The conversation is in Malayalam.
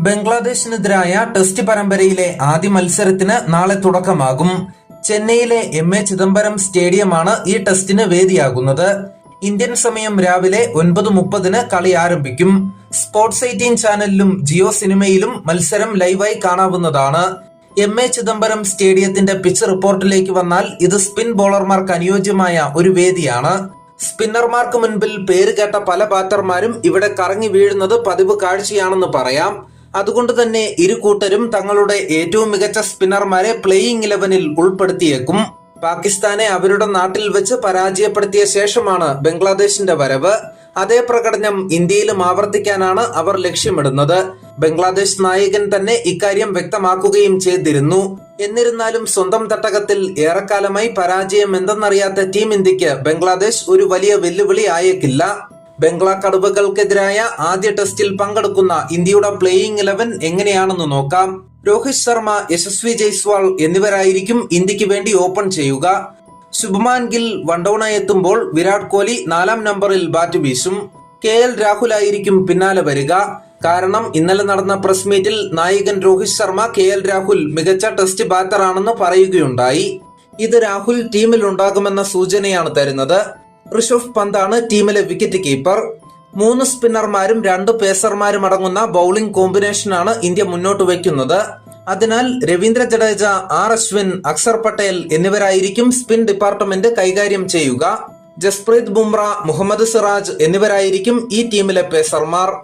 ബംഗ്ലാദേശിനെതിരായ ടെസ്റ്റ് പരമ്പരയിലെ ആദ്യ മത്സരത്തിന് നാളെ തുടക്കമാകും. ചെന്നൈയിലെ എം എ ചിദംബരം സ്റ്റേഡിയമാണ് ഈ ടെസ്റ്റിന് വേദിയാകുന്നത്. ഇന്ത്യൻ സമയം രാവിലെ ഒൻപത് മുപ്പതിന് കളി ആരംഭിക്കും. സ്പോർട്സ് എയ്റ്റീൻ ചാനലിലും ജിയോ സിനിമയിലും മത്സരം ലൈവായി കാണാവുന്നതാണ്. എം എ ചിദംബരം സ്റ്റേഡിയത്തിന്റെ പിച്ച് റിപ്പോർട്ടിലേക്ക് വന്നാൽ ഇത് സ്പിൻ ബോളർമാർക്ക് അനുയോജ്യമായ ഒരു വേദിയാണ്. സ്പിന്നർമാർക്ക് മുൻപിൽ പേര് കേട്ട പല ബാറ്റർമാരും ഇവിടെ കറങ്ങി വീഴുന്നത് പതിവ് കാഴ്ചയാണെന്ന് പറയാം. അതുകൊണ്ട് തന്നെ ഇരു കൂട്ടരും തങ്ങളുടെ ഏറ്റവും മികച്ച സ്പിന്നർമാരെ പ്ലേയിങ് ഇലവനിൽ ഉൾപ്പെടുത്തിയേക്കും. പാകിസ്ഥാനെ അവരുടെ നാട്ടിൽ വെച്ച് പരാജയപ്പെടുത്തിയ ശേഷമാണ് ബംഗ്ലാദേശിന്റെ വരവ്. അതേ പ്രകടനം ഇന്ത്യയിലും ആവർത്തിക്കാനാണ് അവർ ലക്ഷ്യമിടുന്നത്. ബംഗ്ലാദേശ് നായകൻ തന്നെ ഇക്കാര്യം വ്യക്തമാക്കുകയും ചെയ്തിരുന്നു. എന്നിരുന്നാലും സ്വന്തം തട്ടകത്തിൽ ഏറെക്കാലമായി പരാജയം എന്തെന്നറിയാത്ത ടീം ഇന്ത്യയ്ക്ക് ബംഗ്ലാദേശ് ഒരു വലിയ വെല്ലുവിളി ആയേക്കില്ല. ബംഗ്ലാ കടുവകൾക്കെതിരായ ആദ്യ ടെസ്റ്റിൽ പങ്കെടുക്കുന്ന ഇന്ത്യയുടെ പ്ലേയിംഗ് ഇലവൻ എങ്ങനെയാണെന്ന് നോക്കാം. രോഹിത് ശർമ്മ യശസ്വി ജയ്സ്വാൾ എന്നിവരായിരിക്കും ഇന്ത്യയ്ക്ക് വേണ്ടി ഓപ്പൺ ചെയ്യുക. ശുഭ്മാൻ ഗിൽ വണ്ടോണ എത്തുമ്പോൾ വിരാട് കോഹ്ലി നാലാം നമ്പറിൽ ബാറ്റ് വീശും. കെ എൽ രാഹുൽ ആയിരിക്കും പിന്നാലെ വരിക. കാരണം ഇന്നലെ നടന്ന പ്രസ് മീറ്റിൽ നായകൻ രോഹിത് ശർമ്മ കെ എൽ രാഹുൽ മികച്ച ടെസ്റ്റ് ബാറ്ററാണെന്ന് പറയുകയുണ്ടായി. ഇത് രാഹുൽ ടീമിൽ ഉണ്ടാകുമെന്ന സൂചനയാണ് തരുന്നത്. ഋഷഭ് പന്താണ് ടീമിലെ വിക്കറ്റ് കീപ്പർ മൂന്ന് സ്പിന്നർമാരും രണ്ട് പേസർമാരും അടങ്ങുന്ന ബൌളിംഗ് കോമ്പിനേഷനാണ് ഇന്ത്യ മുന്നോട്ട് വയ്ക്കുന്നത്. അതിനാൽ രവീന്ദ്ര ജഡേജ ആർ അശ്വിൻ അക്സർ പട്ടേൽ എന്നിവരായിരിക്കും സ്പിൻ ഡിപ്പാർട്ട്മെന്റ് കൈകാര്യം ചെയ്യുക. ജസ്പ്രീത് ബുംറ മുഹമ്മദ് സിറാജ് എന്നിവരായിരിക്കും ഈ ടീമിലെ പേസർമാർ